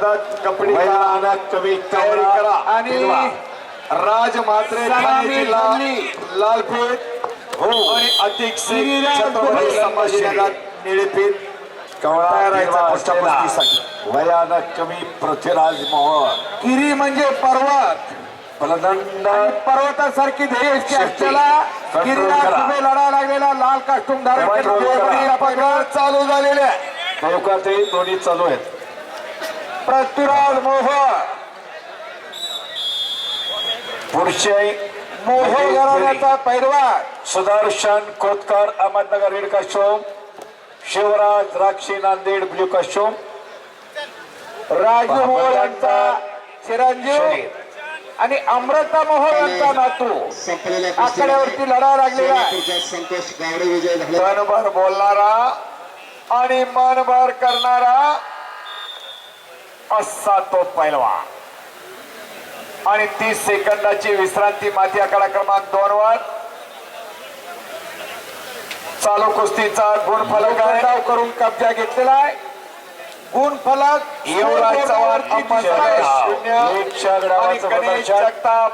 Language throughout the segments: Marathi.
स्पर्धात कपडे तयारी करा. आणि राज म्हात्रे झाली. लालपेठ हो. आणि अधिक संभाजीनगर निळेपेठ असलेला कुस्तीसाठी. भयानक कमी पृथ्वीराज मोहन गिरी म्हणजे पर्वत. प्रदंड पर्वतासारखी ध्येय. असलेला करा. उभे लढा लागलेला लाल कास्टूम धारण करा. चालू झालेल्या देवकाते दोन्ही चालू आहेत. पृथ्वीराज मोहन पुढचे मोहन घराण्याचा पैरवान. सुदर्शन खोतकर अहमदनगर रेड काश्योम शिवराज द्राक्षी नांदेड ब्ल्यू काश्योम राजू मोहन यांचा चिरंजीव आणि अमृता मोहन यांचा नातू. आकड्यावरती लढा लागलेला आहे. सोलापूरचा संतोष गावडे विजय झाला. मनभर बोलणारा आणि मनभर करणारा असा तो पैलवा आणि तीस सेकंदाची विश्रांती माती आकडा क्रमांक दोन वर. चालू कुस्तीचा गुणफलक आहे. डाव करून कब्जा घेतलेला आहे. गुण फलक युवराज चव्हाण शून्य. जगताप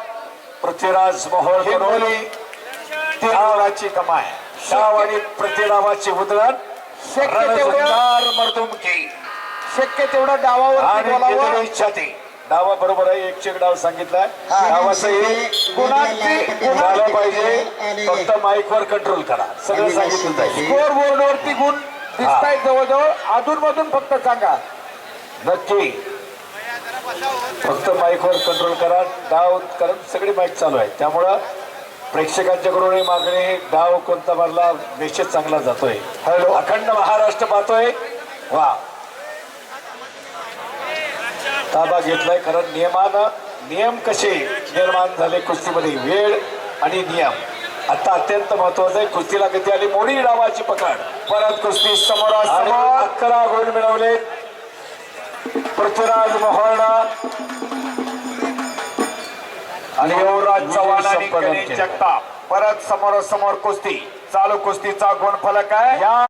पृथ्वीराज मोहोळ हिंगोली तीन कमाय शाव आणि पृथ्वीरावाची उधळण मर्दुमकी. शक्य तेवढं डावावर बोलावं. केलेली छाती डावा बरोबर आहे एक डाव सांगितलाय डावाचं एक झालं पाहिजे. फक्त माईकवर कंट्रोल करा. सगळं सांगितलं स्कोर बोर्डवरती गुण दिसत आहेत जवळजवळ. अधून मधून फक्त सांगा. नक्की. फक्त माईकवर कंट्रोल करा. डाव कारण सगळे माईक चालू आहे. त्यामुळं प्रेक्षकांच्याकडून मागणी डाव कोणता मारला निश्चित चांगला जातोय. हॅलो. अखंड महाराष्ट्र पाहतोय. वा. ताबा घेतलाय कारण नियमानं नियम कसे निर्माण झाले कुस्तीमध्ये? वेळ आणि नियम. आता अत्यंत महत्वाचं आहे कुस्तीला गती आली मोडी डावाची पकड. परत कुस्ती समोरासमोर अकरा गोल मिळवले. पृथ्वीराज मोहळा आणि युवराज चव्हाण आणि. जगताप. परत समोरासमोर कुस्ती. चालू कुस्तीचा गुणफलक आहे. या